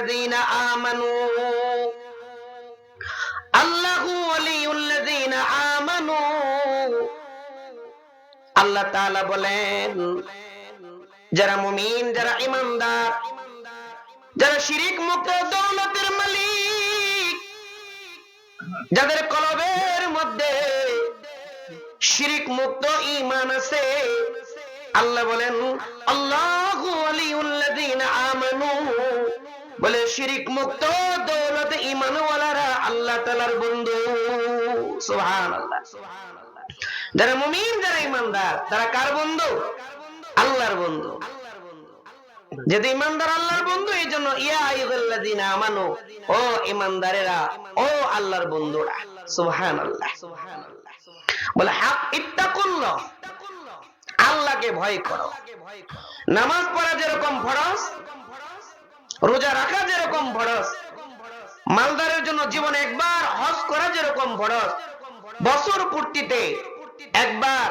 আল্লাযীনা আমানু আল্লাহু ওয়ালিউল্লাযীনা আমানু আল্লাহ তাআলা বলেন যারা মুমিন যারা ঈমানদার যারা শিরিক মুক্ত দৌলতের মালিক যাদের কলবের মধ্যে শিরিক মুক্ত ইমান আছে, আল্লাহ বলেন, আল্লাহু আমানু। বলে, শিরিক মুক্ত দৌলত ঈমানওয়ালারা আল্লাহ তাআলার বন্ধু। সুবহানাল্লাহ। যারা মুমিন, যারা ঈমানদার, তারা কার বন্ধু? আল্লাহর বন্ধু। যেহেতু ইমানদার আল্লাহর বন্ধু এই জন্য ইয়া আমানু, ও ইমানদারেরা ও আল্লাহর বন্ধুরা। সুবহানাল্লাহ। বলে, হাক, ইত্তাকুল্লাহ। আল্লাহকে ভয় করো। নামাজ পড়া যেরকম ফরজ রোজা রাখা যেরকম ফরজ, মালদারের জন্য জীবনে একবার হজ করা যেরকম ফরজ, বছর পূর্তিতে একবার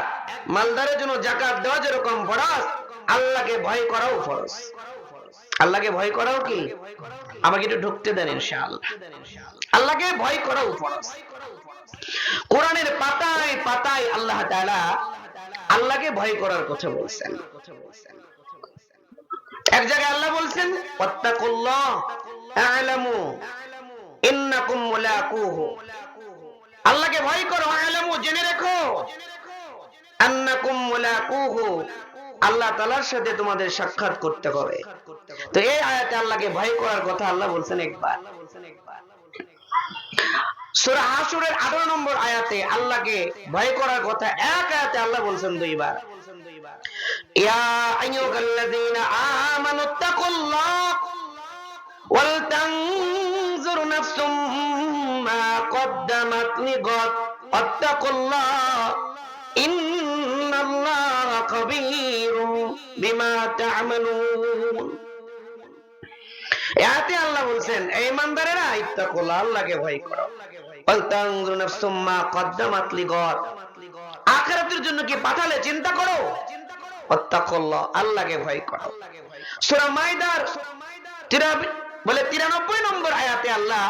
মালদারের জন্য জাকাত দেওয়া যেরকম ফরজ, আল্লাহকে ভয় করাও ফরজ। আল্লাহকে ভয় করাও কি? আমাকে একটু ঢুকতে দেন ইনশাআল্লাহ। আল্লাহকে ভয় করাও ফরজ। কোরআনের পাতায় পাতায় আল্লাহ তাআলা আল্লাহকে ভয় করার কথা বলছেন। এক জায়গায় আল্লাহ বলছেন আল্লাহকে ভয় করো, আ'লামু জেনে রেখো। আল্লাহ তাআলার সাথে তোমাদের সাক্ষাৎ করতে হবে। তো এই আয়াতে আল্লাহকে ভয় করার কথা আল্লাহ বলছেন একবার। সূরা হাসুরের 18 নম্বর আয়াতে আল্লাহকে ভয় করার কথা এক আয়াতে আল্লাহ বলছেন দুইবার। আল্লাহ বলছেন এই ইমানদারেরা ইত্তাকুল্লাহ, আল্লাহকে ভয় করো। ওয়াল তানজুর নাফসুম মা জন্য কি পাঠালে চিন্তা করো? আল্লাহকে ভয় করো। সূরা মাইদার বলে 93 নম্বর আয়াতে আল্লাহ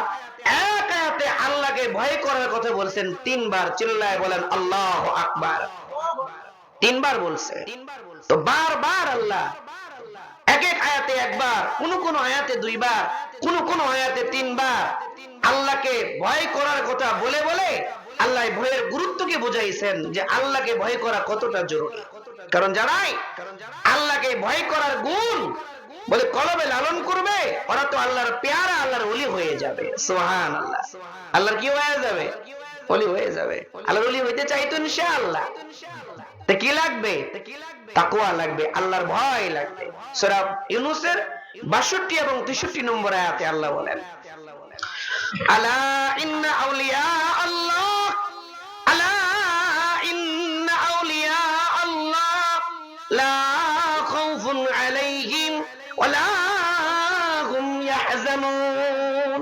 এক আয়াতে আল্লাহকে ভয় করার কথা বলছেন, তিনবার চিল্লায় বলেন, আল্লাহু আকবার। তিনবার বলছে। তো বারবার আল্লাহ এক এক আয়াতে একবার, কোন কোন আয়াতে দুইবার, কোন কোন আয়াতে তিনবার আল্লাহকে ভয় করার কথা বলে বলে আল্লাহ ভয়ের গুরুত্বকে বুঝাইছেন যে আল্লাহকে ভয় করা কতটা জরুরি। কারণ জানাই, আল্লাহকে ভয় করার গুণ বলে কলবে লালন করবে, ওরা তো আল্লাহর পেয়ারা, আল্লাহর ওলি হয়ে যাবে। সোহান আল্লাহ আল্লাহর কি হয়ে যাবে? ওলি হয়ে যাবে। আল্লাহর ওলি হইতে চাইতো ইনশাআল্লাহ। তা কি লাগবে? তাকওয়া লাগবে, আল্লাহর ভয় লাগবে। সূরা ইউনূসের 62 এবং 63 নম্বর আয়াতে আল্লাহ বলেন, আলা ইন্না আউলিয়া লা খাউফুন আলাইহিম ওয়ালা হুম ইয়াহজানুন।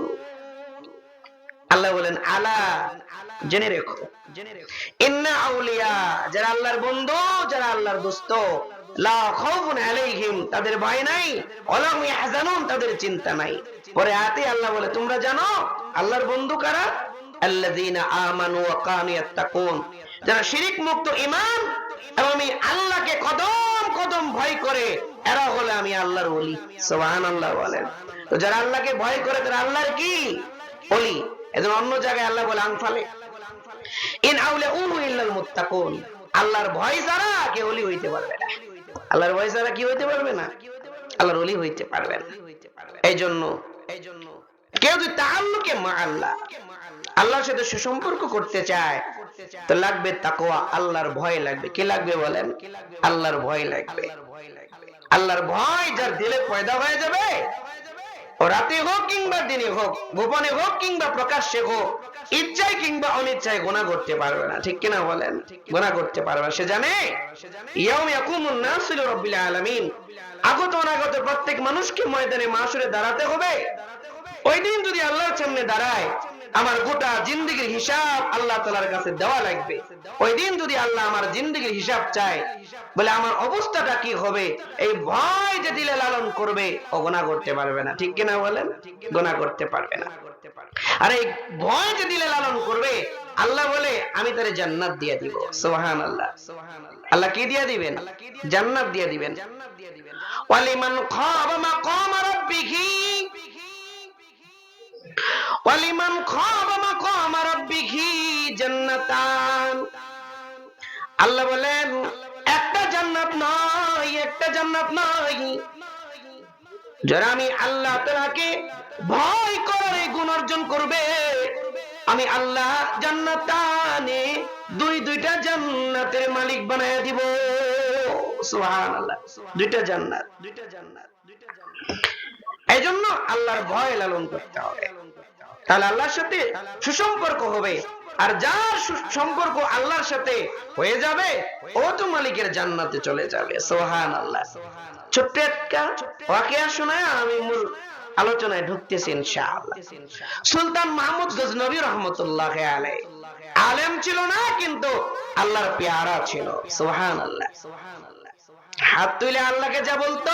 আল্লাহ বলেন, আলা, জেনে রেখো। ইন্না আউলিয়া, যারা আল্লাহর বন্ধু, যারা আল্লাহর দোস্ত, লা খাউফুন আলাইহিম, তাদের ভয় নাই হুম ইয়াহজানুন, তাদের চিন্তা নাই। পরে আয়াতে আল্লাহ বলে, তোমরা জানো, আল্লাহর বন্ধু কারা? আল্লাযীনা আমানু ওয়া কানু ইয়াত্তাকুন। যারা শিরিক মুক্ত ঈমান এবং আমি আল্লাহকে কদম কদম ভয় করে এরা হলে আমি আল্লাহর ওলি। সুবহানাল্লাহ বলেন। তো যারা আল্লাহকে ভয় করে, তারা আল্লাহর কি? ওলি। অন্য জায়গায় আল্লাহ বলে, আনফালে। ইন আউলে ইল্লাল মুত্তাকুন। আল্লাহর ভয় কেউ ওলি হইতে পারবে না। আল্লাহর ভয় কি হইতে পারবে না? আল্লাহর ওলি হইতে পারবে না এই জন্য এই জন্য কেউ যদি তাআল্লুকে মা আল্লাহ, আল্লাহর সাথে সুসম্পর্ক করতে চায় তো লাগবে তাকওয়া আল্লাহর ভয় লাগবে। কি লাগবে বলেন? আল্লাহর ভয় লাগবে। আল্লাহর ভয় যার দিলে পয়দা হয়ে যাবে। ও রাতে হোক কিংবা দিনে হোক গোপনে হোক কিংবা প্রকাশ্যে হোক ইচ্ছায় কিংবা অনিচ্ছায় গোনা করতে পারবে না। ঠিক কিনা বলেন? গোনা করতে পারবে সে জানে আলামিন। আগত অনাগত প্রত্যেক মানুষকে ময়দানে মাসুরে দাঁড়াতে হবে। ওই দিন যদি আল্লাহর সামনে দাঁড়ায় আমার গোটা জিন্দগির হিসাব আল্লাহ তালার কাছে দেওয়া লাগবে। ওই দিন যদি আল্লাহ আমার জিন্দগির হিসাব চায়, বলে আমার অবস্থাটা কি হবে? এই ভয় যে দিলে লালন করবে, ও গোনা করতে পারবে না। ঠিক কিনা বলেন? গোনা করতে পারবে না। আর এই ভয় যে দিলে লালন করবে, আল্লাহ বলে, আমি তারে জান্নাত দিয়ে দিব। সোহান আল্লাহ আল্লাহ কি দিয়ে দিবেন? জান্নাত দিয়ে দিবেন। ওয়ালিমান খাবা মাকাম রাব্বিহি। ওয়ালিমান খাবা মাকাম রাব্বিহি জান্নাতান। আল্লাহ বলেন, একটা জান্নাত নয়, একটা জান্নাত নয়। যারা আমি আল্লাহ তাআলাকে ভয় করে গুণ অর্জন করবে, আমি আল্লাহ জান্নাতানে দুই, দুইটা জান্নাতের মালিক বানায় দিব। সুবহানাল্লাহ। দুইটা জান্নাত দুইটা জান্নাত দুইটা জান্নাত। এই জন্য আল্লাহর ভয় লালন করতে হবে। তাহলে আল্লাহর সাথে সুসম্পর্ক হবে। আর যার সম্পর্ক আল্লাহর সাথে হয়ে যাবে, ও তো মালিকের জান্নাতে চলে যাবে। সোহান আল্লাহ ছোট্ট একটা ওয়াকিয়া শোনায় আমি মূল আলোচনায় ঢুকতেছি ইনশাআল্লাহ। সুলতান মাহমুদ গজনবী রহমতুল্লাহ আলাই আলেম ছিল না, কিন্তু আল্লাহর পেয়ারা ছিল। সোহান আল্লাহ হাত তুলে আল্লাহকে যা বলতো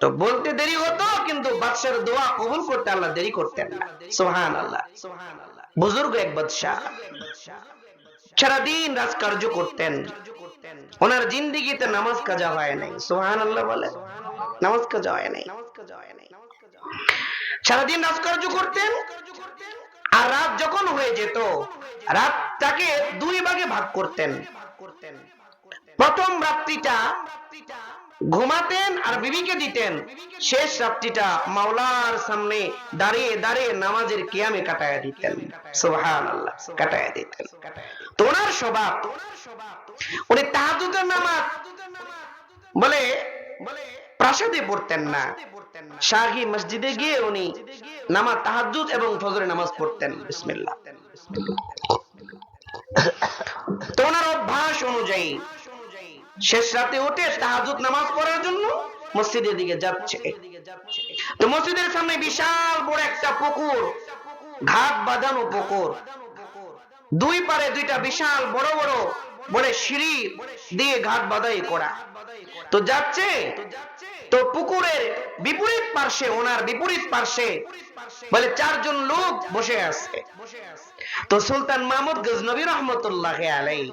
তো বলতে দেরি হতো, কিন্তু বাদশার দোয়া কবুল করতে আল্লাহ দেরি করতেন। না সোহান আল্লাহ বুজুর্গ এক বাদশাহ, সারাদিন রাজকার্য করতেন। ওনার জিন্দিগিতে নামাজ কাজা হয় নাই। সোহান আল্লাহ বলে। নামাজ কাজা হয় নাই। সারাদিন রাজকার্য করতেন, আর রাত যখন হয়ে যেত, রাতটাকে দুই ভাগে ভাগ করতেন। প্রথম রাত্রিটা ঘুমাতেন আর বিবিকে দিতেন। শেষ রাত্রিটা মাওলার সামনে দাঁড়িয়ে দাঁড়িয়ে নামাজের কিয়ামে কাটায়া দিতেন। সুবহান আল্লাহ কাটায়া দিতেন। তো ওনার স্বভাব, উনি তাহাজুদের নামাজ বলে প্রাসাদে পড়তেন না। শাহী মসজিদে গিয়ে উনি নামাজ তাহাজুদ এবং ফজরের নামাজ পড়তেন। বিসমিল্লাহ। তো অভ্যাস অনুযায়ী শেষ রাতে উঠে তাহাজুদ নামাজ পড়ার জন্য মসজিদের দিকে যাচ্ছে। তো মসজিদের সামনে বিশাল বড় একটা পুকুর, ঘাট বাঁধানো পুকুর। দুই পারে দুইটা বিশাল বড় বড় বড় সিঁড়ি দিয়ে ঘাট বাঁধাই করা। তো যাচ্ছে, তো পুকুরের বিপরীত পার্শ্বে, ওনার বিপরীত পার্শ্বে বলে চারজন লোক বসে আছে। তো সুলতান মাহমুদ গজনবী রহমতুল্লাহ আলাই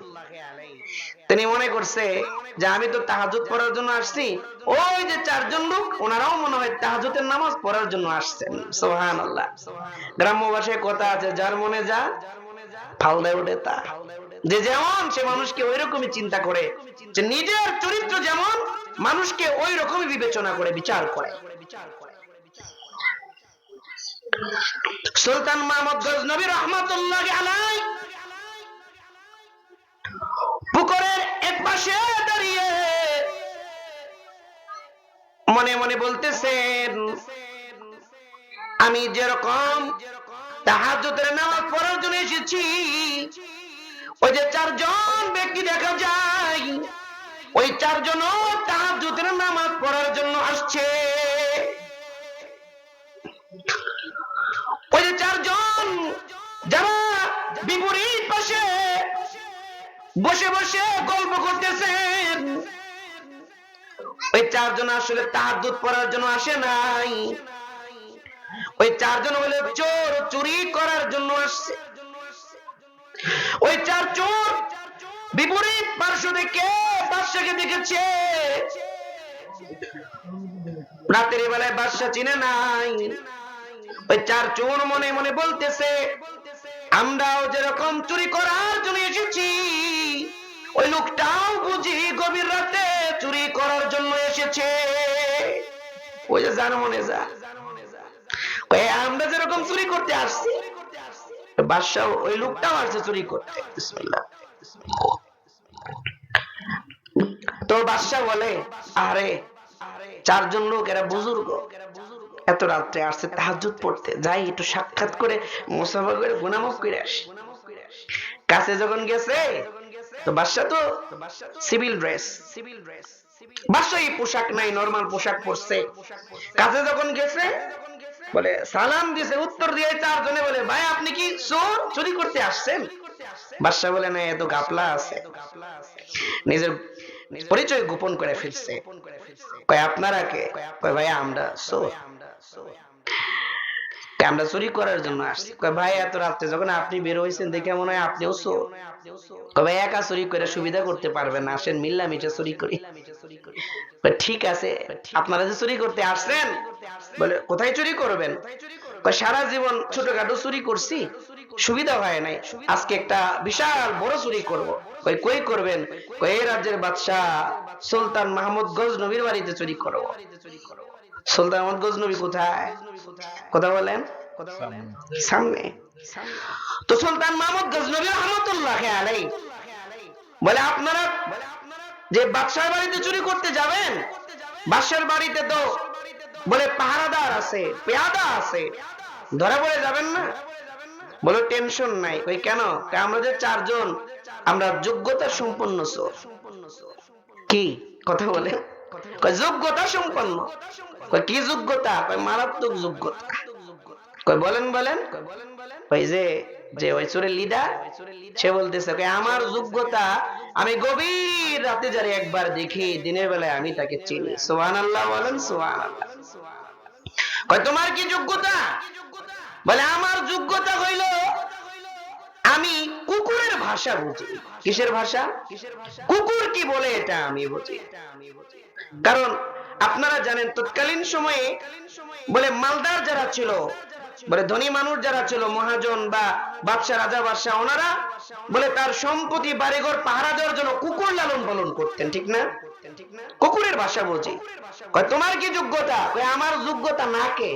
তিনি মনে করছে যে আমি তো তাহাজুদ পড়ার জন্য আসছি। ওই যে চারজন লোক, ওনারাও মনে হয় তাহাজুদের নামাজ পড়ার জন্য আসছেন। সোহান আল্লাহ গ্রাম্য কথা আছে, যার মনে যা ফালদায় ওঠে তা। যে যেমন সে মানুষকে ওই রকমই চিন্তা করে যে নিজের চরিত্র যেমন মানুষকে ওই রকমই বিবেচনা করে, বিচার করে। সুলতান মাহমুদ গজনবী রহমতুল্লাহ আলাই পুকুরের এক পাশে দাঁড়িয়ে মনে মনে বলতেছেন, আমি যেরকম তাহাজ্জুদের নামাজ পড়ার জন্য এসেছি, ওই যে চারজন ব্যক্তি দেখা যায়, ওই চারজন তাহাজ্জুদের নামাজ পড়ার জন্য আসছে। ওই যে চারজন যারা বিপরীত পাশে বসে বসে গল্প করতেছেন। ওই চারজন আসলে তাহাজ্জুদ পড়ার জন্য আসে নাই। ওই চারজন হলে চোর চুরি করার জন্য আসছে। ওই চার চোর বিপরীত পার্শ্ব থেকে বাদশাকে দেখেছে। রাতের বেলায় বাদশা চিনে নাই। ওই চার চোর মনে মনে বলতেছে, আমরাও যেরকম চুরি করার জন্য এসেছি ওই লোকটাও বুঝি গভীর রাতে চুরি করার জন্য এসেছে। ওই যে জানো মনে যা। আমরা যেরকম চুরি করতে আসছি, বাদশাহ ওই লোকটাও আসছে চুরি করতে। তো বাদশাহ বলে, আরে, চারজন লোক, এরা বুজুর্গ। এত রাত্রে আসছে তাহাজুদ পড়তে। যাই, একটু সাক্ষাৎ করে, মুসাফা করে গুনামুখ করে আসি। কাছে যখন গেছে তো বাদশাহ তো সিভিল ড্রেস সিভিল ড্রেস বাদশাহ এই পোশাক নাই নরমাল পোশাক পরছে। কাছে যখন গেছে, বলে, সালাম দিছে, উত্তর দিয়ে চারজনে বলে, ভাই, আপনি কি চোর? চুরি করতে আসছেন? বাদশাহ বলে, না, এত গাপলা আছে। নিজের পরিচয় গোপন করে ফিরছে কয়, আপনারা কে? কয় ভাই আমরা চোর। আমরা চুরি করার জন্য আসছি? ভাই, এত রাত্রে যখন আপনি বের হয়েছেন দেখে মনে হয় আপনিও চোর। ভাই, একা চুরি করে সুবিধা করতে পারবেন না। আসেন মিল্লা মিটে চুরি করি। ঠিক আছে, আপনারা যে চুরি করতে আসছেন? বলে, কোথায় চুরি করবেন? সারা জীবন ছোটখাটো চুরি করছি, সুবিধা হয় নাই। আজকে একটা বিশাল বড় চুরি করব। কই কই করবেন? এই রাজ্যের বাদশাহ সুলতান মাহমুদ গজনবীর বাড়িতে চুরি করব। সুলতান মাহমুদ গজনবী কোথায়? কথা বলেন? সামনে। তো সুলতান মাহমুদ গজনবী রহমতুল্লাহ আলাই বলে আপনারা যে বাদশার বাড়িতে চুরি করতে যাবেন বাদশার বাড়িতে তো বলে পাহারাদার আছে পেয়াদা আছে। ধরা পড়ে যাবেন না? বলে টেনশন নাই। ওই কেন? আমরা যে চারজন আমরা যোগ্যতা সম্পন্ন চোর। কি? কথা বলে যোগ্যতা সম্পন্ন? কি যোগ্যতা? কয়, মারাত্মক যোগ্যতা। কয়, বলেন বলেন। যে যে লিডার সে বলতেছে আমার যোগ্যতা আমি গভীর রাতে যারে একবার দেখি, দিনের বেলায় আমি তাকে চিনি। বলেন কয়, তোমার কি যোগ্যতা? বলে, আমার যোগ্যতা হইল আমি কুকুরের ভাষা বুঝি। কিসের ভাষা? কুকুর কি বলে, এটা আমি বুঝি। কারণ আপনারা জানেন, তৎকালীন সময়ে বলে মালদার যারা ছিল, বলে ধনী মানুষ যারা ছিল, মহাজন বা বাদশাহ রাজা বাদশাহ ওনারা বলে তার সম্পত্তি, বাড়িঘর, পাহারা দেওয়ার জন্য কুকুর লালন পালন করতেন, ঠিক না? কুকুরের ভাষা কয়, তোমার কি যোগ্যতা? আমার যোগ্যতা নাকে।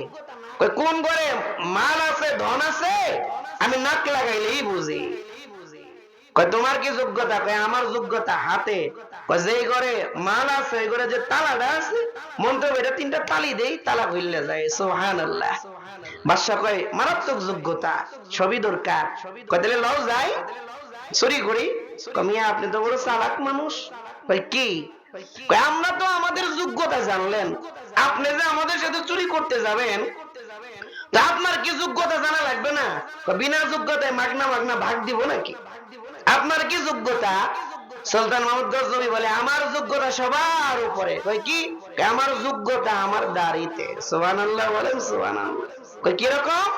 কয়, কোন ঘরে মাল আছে, ধন আছে? আমি নাক লাগাইলেই বুঝি। তোমার কি যোগ্যতা? আমার যোগ্যতা হাতে। যে ঘরে মাল আছে ওই ঘরে যে তালাটা আছে মন্ত্র বেটা তিনটা তালি দেই, তালা খুললে যায় সোহান আল্লাহ বাদশা কয়, মারাত্মক যোগ্যতা, সবই দরকার। কয় লও যাই, চুরি করি। কয়, মিয়া, আপনি তো বড় চালাক মানুষ। কি? আমরা তো আমাদের যোগ্যতা জানলেন। আপনি যে আমাদের সাথে চুরি করতে যাবেন আপনার কি যোগ্যতা জানা লাগবে না? বিনা যোগ্যতায় মাগনা মাগনা ভাগ দিব নাকি? আপনার কি যোগ্যতা? সুলতান মাহমুদ গজনবী বলে, আমার যোগ্যতা সবার উপরে। কই কি? আমার যোগ্যতা আমার দাড়িতে। সুবহানাল্লাহ বলেন, সুবহানাল্লাহ। কই কি রকম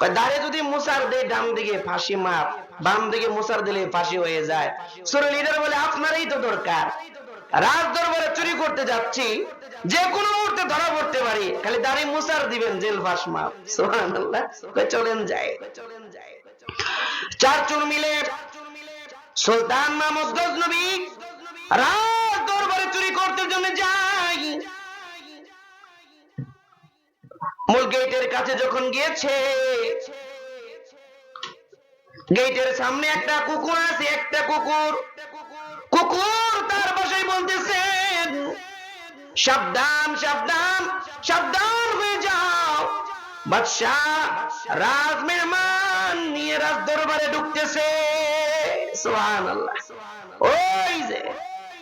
কই দাড়ি যদি মুসার দেই ডান দিকে ফাঁসি মাপ, বাম দিকে মুসার দিলে ফাঁসি হয়ে যায়। সুরে লিডার বলে, আপনারই তো দরকার। রাজ দরবারে চুরি করতে যাচ্ছি, যে কোনো মুহূর্তে ধরা পড়তে পারি, খালি দাড়ি মুসার দিবেন, জেল ফাঁস মাপ। সুবহানাল্লাহ। কই চলেন যায় চার চুর মিলে সুলতান মাহমুদ গজনবী রাজ দরবারে চুরি করতে জন্য যাই মূল গেটের কাছে যখন গিয়েছে, গেটের সামনে একটা কুকুর আছে, একটা কুকুর। কুকুর তার বাসায় বলতেছেন সাবধান সাবধান সাবধান হয়ে যাও। বাদশাহ রাজ মেহমান নিয়ে রাজ দরবারে ঢুকতেছে। ওই যে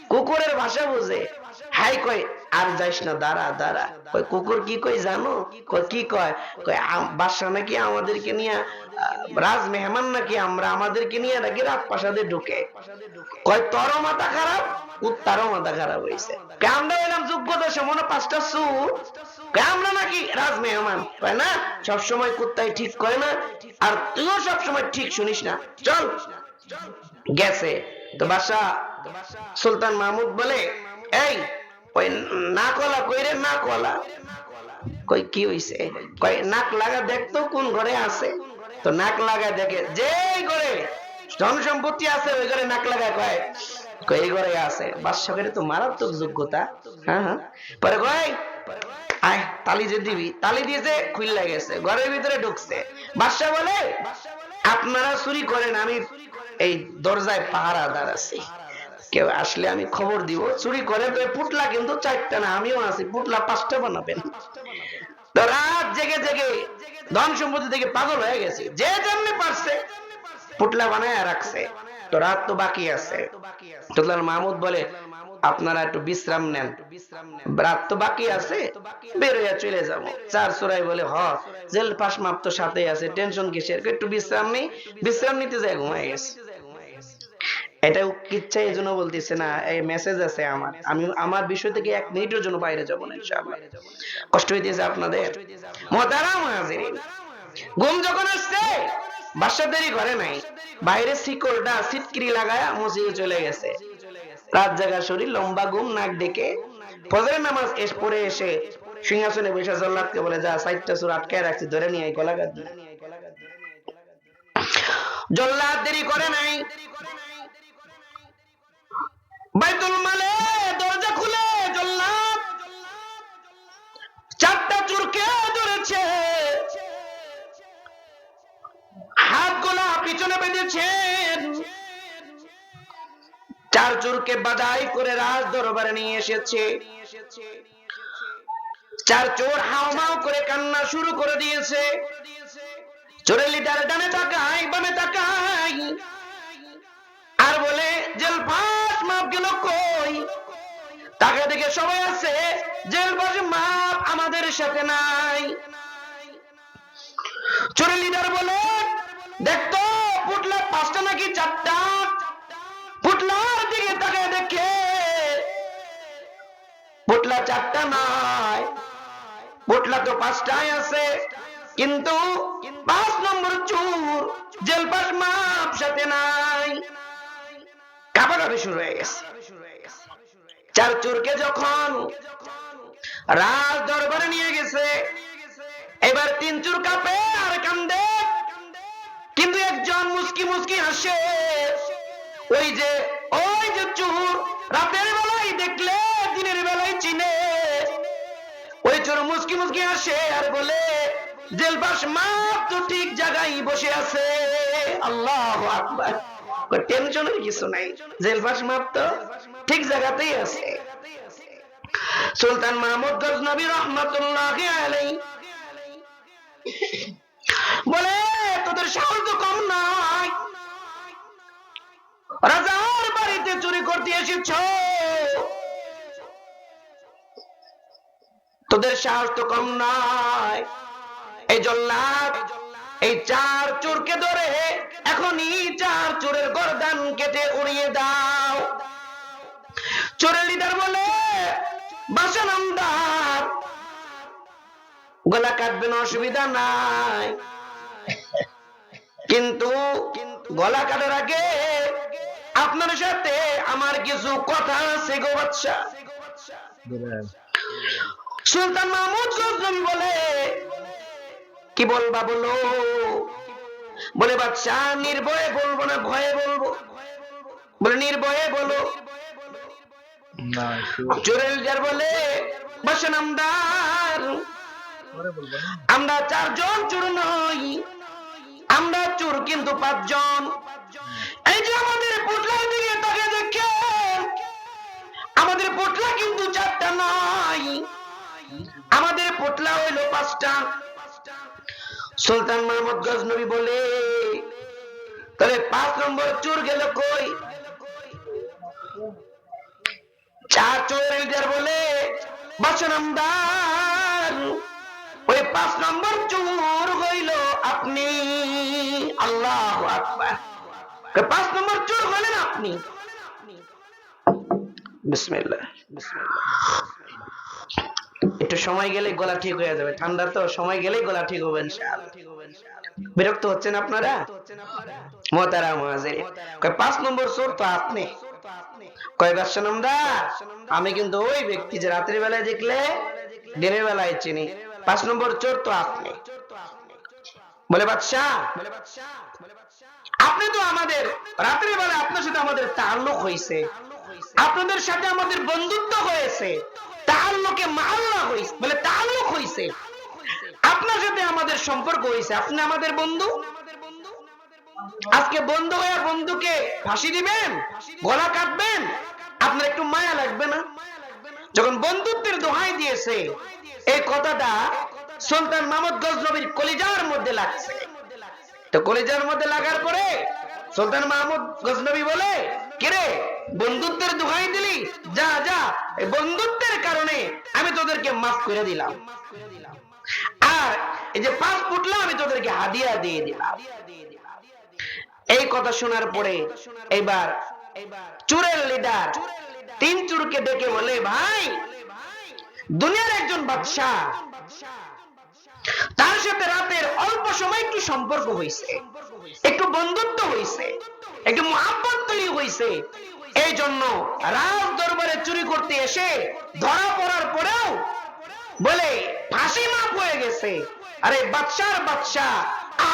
কুকুরের ভাষা বুঝে। হাই কয়, আর যাইস না, দাঁড়া দাঁড়া। কই কুকুর কি কই জানো? কি কয়? কয়, আম- নাকি আমাদেরকে নিয়ে রাজ মেহমান নাকি আমরা আমাদেরকে নিয়ে নাকি রাত প্রাসাদে ঢুকে? কয় তোর মাথা খারাপ মাথা খারাপ হয়েছে আমরা এলাম যোগ্যতা সমান পাঁচটা সুর আমরা নাকি রাজ মেহমান কয়, না, সবসময় কুত্তাই ঠিক করে না, আর তুইও সবসময় ঠিক শুনিস না। চল। গেছে। তো বাসা সুলতান মাহমুদ বলে, এই ওই না কলা কইরে না কলা? কই কি হইছে? কই নাক লাগা দেখতো কোন ঘরে আছে? তো নাক লাগা দেখে, যেই ঘরে ধন সম্পত্তি আছে, ওই ঘরে নাক লাগায় কয় কই এই ঘরে আছে। বাদশাহের তো মারাত্মক যোগ্যতা। হ্যাঁ হ্যাঁ। পরে কয়, আয়, তালি যে দিবি। তালি দিয়েছে খুললা গেছে, ঘরের ভিতরে ঢুকছে। বাদশা বলে, আপনারা চুরি করেন, আমি এই দরজায় পাহারাদার আছে। কেউ আসলে আমি খবর দিব, চুরি করে তো পুটলা কিন্তু চারটা না, আমিও আছি পুটলা পাঁচটা বানাবেন। তো রাত জেগে জেগে ধন সম্পত্তি থেকে পাগল হয়ে গেছে, যে যেমনি পারছে পুটলা বানায় রাখছে। তো রাত তো বাকি আছে। তোলার মাহমুদ বলে আপনারা একটু বিশ্রাম নেন। রাত তো বাকি আছে, বেরোয়া চলে যাব। চার চোরাই বলে, হ, জেল পাস মাপ তো সাথে আছে, টেনশন কিসের? একটু বিশ্রাম নেই, বিশ্রাম নিতে যাই ঘুমাই গেছে। এটা কিচ্ছা এই জন্য বলতেছে না, এই মেসেজ আছে আমার। আমি, আমার বিষয় থেকে এক মিনিটের জন্য বাইরে যাব না, ইনশাআল্লাহ। কষ্ট হইতেছে আপনাদের। মোহতারাম হাজিরিন ঘুম যখন আসছে বাসা দেরি করে নাই। বাইরে শিকলটা সিটকিরি লাগায় মসজিদে চলে গেছে। রাত জাগা শরীর, লম্বা ঘুম, নাক ডেকে ফজরের নামাজ এস পড়ে এসে সিংহাসনে বসে জল্লাদকে বলে, যা, সাইটটা সুর আটকায় রাখছি, ধরে নিয়ে নিয়ে আয়। জল্লাদ দেরি করে নাই। বাইতুল মালে দরজা খুলে জল্লাদ। চারটা চুরকে ধরেছে। হাত গোলা পিছনে বেঁধেছেন। চার চোরকে বাদাই করে রাজ দরবারে নিয়ে এসেছে। চার চোর হাওমাও করে কান্না শুরু করে দিয়েছে। চোরের লিডার ডানে তাকাই বামে তাকাই আর বলে, জেল পাস, মাপ গেল কই? তাকে দেখে সবাই আছে, জেল পাস, মাপ আমাদের সাথে নাই। চোরের লিডার বলে দেখতো পুটলা পাঁচটা নাকি চারটা? দিকে দেখে চারটা তো পাঁচটাই আছে। কিন্তু পাঁচ নম্বর চুর জেল পাস মাপ সাথে নাই। শুরু হয়ে গেছে। চার চোরকে যখন রাজ দরবারে নিয়ে গেছে, এবার তিন চুর কাঁপে আর কান্দে। কিন্তু একজন মুস্কি মুসকি হাসে। ওই যে ওই যে চুর রাতের বেলায় দেখলে, দিনের বেলায় চিনে। ওই চোর মুস্কি মুস্কি হাসে আর বলে জেলবাস তো ঠিক জায়গায় বসে আছে। আল্লাহ আকবার। টেনশনের কিছু নাই। জেলবাস তো ঠিক জায়গাতেই আছে। সুলতান মাহমুদ গজনবী রহমতুল্লাহ বলে, তোদের সাহস তো কম নয় রাজার বাড়িতে চুরি করতে এসেছ? তোদের সাহস তো কম নয় এই জল্লাদ, এই চার চোরকে ধরে এখনই চার চোরের গর্দান কেটে উড়িয়ে দাও। চোরের লিডার বলে বাসন আমদার গলা কাটবেন অসুবিধা নাই। কিন্তু গলা কাটার আগে আপনার সাথে আমার কিছু কথা আছে গো বাচ্চা। সুলতান মাহমুদ গজনবী বলে কি বলবা বলো? বলে বাচ্চা নির্ভয়ে বলব না ভয়ে বলব। বলে নির্ভয়ে বলো। লিডার বলে বাসন আমদার। আমরা চারজন চোর নই আমরা চোর কিন্তু পাঁচজন। এই যে আমাদের পোটলার দিকে তাকে দেখে। আমাদের পোটলা কিন্তু চারটা নয় আমাদের পোটলা হইল পাঁচটা। সুলতান মাহমুদ গজনবী বলে, তবে পাঁচ নম্বর চোর গেল কই? চার চোরের লিডার বলে, বাসন আমদার। ওই পাঁচ নম্বর চোর হইল আপনি। আল্লাহ আকবার। পাঁচ নম্বর চোর হলেন আপনি? একটু সময় গেলে গলা ঠিক হয়ে যাবে। ঠান্ডা তো, সময় গেলেই গলা ঠিক হবে বিরক্ত হচ্ছেন আপনারা? মোতারা মহাজির। পাঁচ নম্বর চোর তো আপনি। আমি কিন্তু ওই ব্যক্তি যে রাত্রি বেলায় দেখলে দিনের বেলায় চিনি। পাঁচ নম্বর চোর তো আপনি। বলে বাদশাহ আপনি তো আমাদের রাত্রি বেলায় আপনার সাথে আমাদের তাল্লুক হয়েছে আপনাদের সাথে আমাদের বন্ধুত্ব হয়েছে। তাল্লুকে মাল্লা হয়েছে বলে, তাল্লুক হয়েছে আপনার সাথে আমাদের সম্পর্ক হয়েছে আপনি আমাদের বন্ধু। আজকে বন্ধু হয়ে বন্ধুকে ফাঁসি দিবেন, গলা কাটবেন। আপনার একটু মায়া লাগবে না? যখন বন্ধুত্বের দোহাই দিয়েছে, এই কথাটা সুলতান মাহমুদ গজনবীর কলিজার মধ্যে লাগছে। তো কলিজার মধ্যে লাগার পরে সুলতান মাহমুদ গজনবী বলে কিরে বন্ধুত্বের দোহাই দিলি? যা যা বন্ধুত্বের কারণে আমি তোদেরকে মাফ করে দিলাম। আর এই যে পাঁচ ফুটলা আমি তোদেরকে হাদিয়া দিয়ে দিলাম। এই কথা শোনার পরে এবার চুরের লিডার তিন চুরকে ডেকে বলে, ভাই, দুনিয়ার একজন বাদশাহ তার সাথে রাতের অল্প সময় একটু সম্পর্ক হয়েছে। একটু বন্ধুত্ব হয়েছে। একটু মহাব্বত তৈরি হয়েছে। এই জন্য রাজ দরবারে চুরি করতে এসে ধরা পড়ার পরেও বলে, ফাঁসি মাপ হয়ে গেছে। আরে বাদশার বাদশাহ,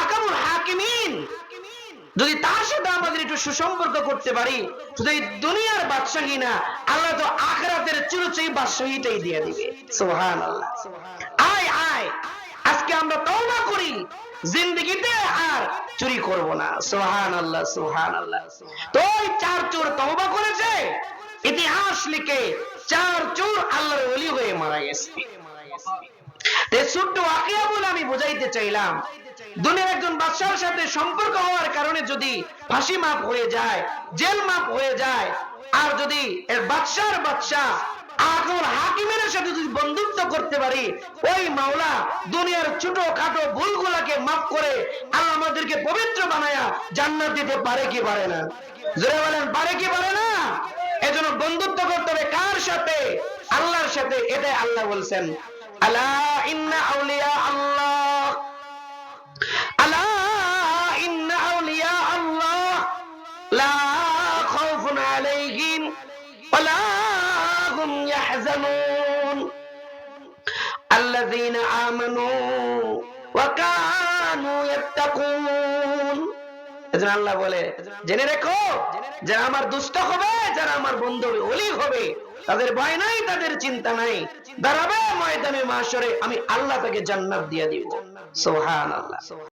আকামুল হাকিমিন, যদি তার সাথে আমাদের একটু সুসম্পর্ক করতে পারি শুধু এই দুনিয়ার বাদশাহী না আল্লাহ তো আখরাতের চুরুচুই বাদশাহীটাই দিয়ে দিবে। সোহান আল্লাহ আমরা তওবা করি, জিন্দগিতে আর চুরি করব না। সোহান আল্লাহ সোহান আল্লাহ তো ওই চার চোর তওবা করেছে, ইতিহাস লিখে চার চোর আল্লাহর ওলি হয়ে মারা গেছে। ছোট্ট ওয়াকিয়া বলে আমি বুঝাইতে চাইলাম, দুনিয়ার একজন বাদশার সাথে সম্পর্ক হওয়ার কারণে যদি ফাঁসি মাপ হয়ে যায়, জেল মাপ হয়ে যায়, আর যদি এর বাদশার বাদশাহ হাকিমের সাথে যদি বন্ধুত্ব করতে পারি, ওই মাওলা দুনিয়ার ছোট খাটো মাফ করে আমাদেরকে পবিত্র বানায়া জান্নাত দিতে পারে কি পারে না? জোরে বলেন, পারে কি পারে না? এজন্য বন্ধুত্ব করতে হবে কার সাথে? আল্লাহর সাথে, এটাই আল্লাহ বলছেন। আল্লাহ ইন্না আউলিয়া আল্লাহ। ইয়াহজানুন الذين آمنوا وكانوا يتقون এজন্য আল্লাহ বলে জেনে রেখো যারা আমার দুষ্ট হবে যারা আমার বন্ধু হবে অলি হবে তাদের ভয় নাই তাদের চিন্তা নাই দাঁড়াবে ময়দানে মাসরে আমি আল্লাহ তাকে জান্নাত দিয়ে দিব সোহান আল্লাহ